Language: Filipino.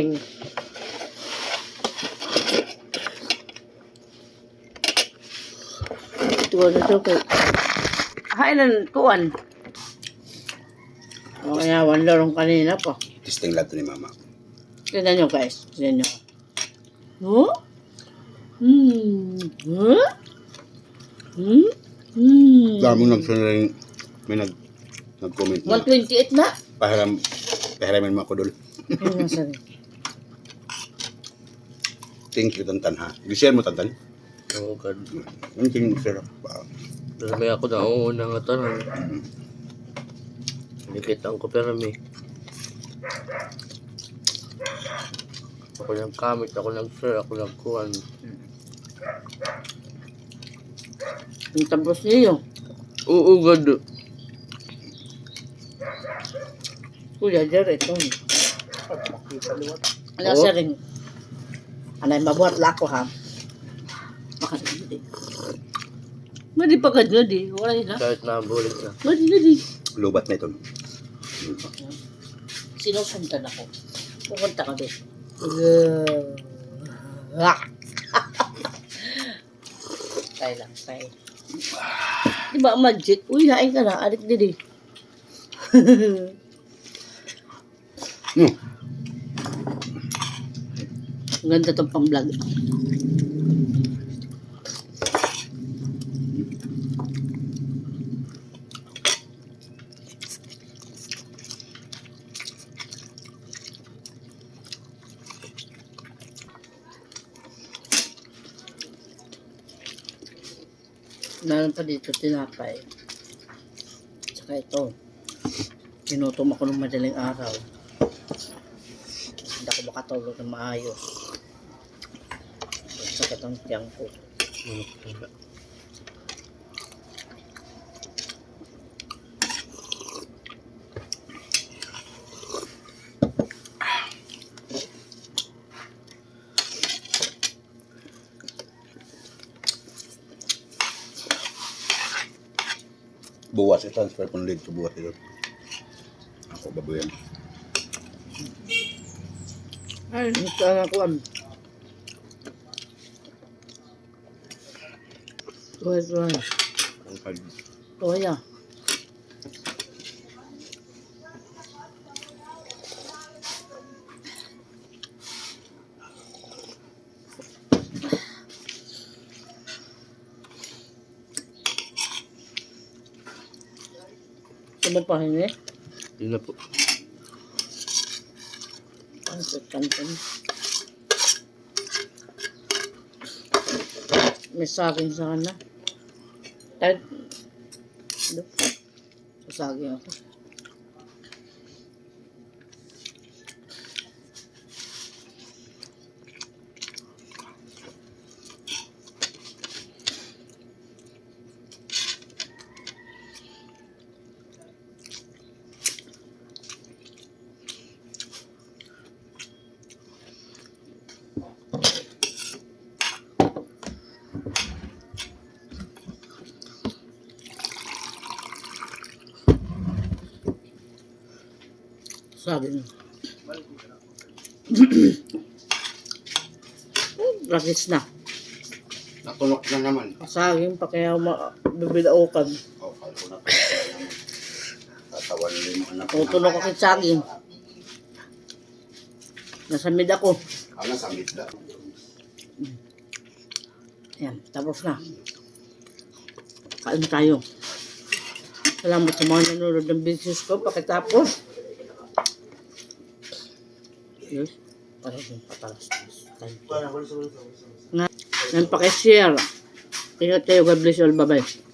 saging. Tuwa na to kay... Hay na kuwan. O kaya wala rong kanina pa. Testing lang to ni mama. Tignan nyo guys. Tignan nyo. Huh? Hmm. Huh? Hmm? Hmm. Dami nagsunod rin, may nag, nag-comment na. 128 na. Pahiram, pahiramin mo ako dul. Thank you, Tantan ha. I-share mo, Tantan. Oo, kad. Ano tingin mo, sir? Ba- May ako na oo na nga tanan. Dikit ang ko pero may. Ako lang kamit, ako lang share, ako lang kuhan. Yung tapos niyo. Oo, gad. Kuya, Jer, ito. Ano sa ring? Anay, mabuhat lako ha. Makasama di. Madi pa ka di. Wala na. Kahit nabulit na. Madi na di. Lubat na ito. Sinusundan ako. Pupunta ka doon. Tay lang, tay. Di ba magic? Uy, hain ka na. Adik eh. Hmm. Ang ganda tong pang-vlog. Meron pa dito tinapay. Tsaka ito. Kinutom ako ng madaling araw. Hindi ako makatulog ng maayos. Sakit ang tiyang ko. Buwas, i-transfer ko lead to buwas ito. Ako babuyan. Ay, ito na ko am. Tuwa, tuwa. Ang pag- Tuwa ya. Ano pa hindi? Yun na po. Ang kanton. May saging sa Kahit, ano? Sasaging ako. Saging. Rakits na. Natunok na naman. Saging pa kaya mabibilaukan. Oh, kalko na. Tatawan din mo anak. Tutulog ako sa saging. Nasa mid ako. Ang nasa midla. Ayan, tapos na. Kain tayo. Salamat sa mga nanonood ng videos ko. Pakitapos. Yes. Para yung patalas. Nga. Yan, pakishare. Ingat kayo. God bless you all. Bye-bye.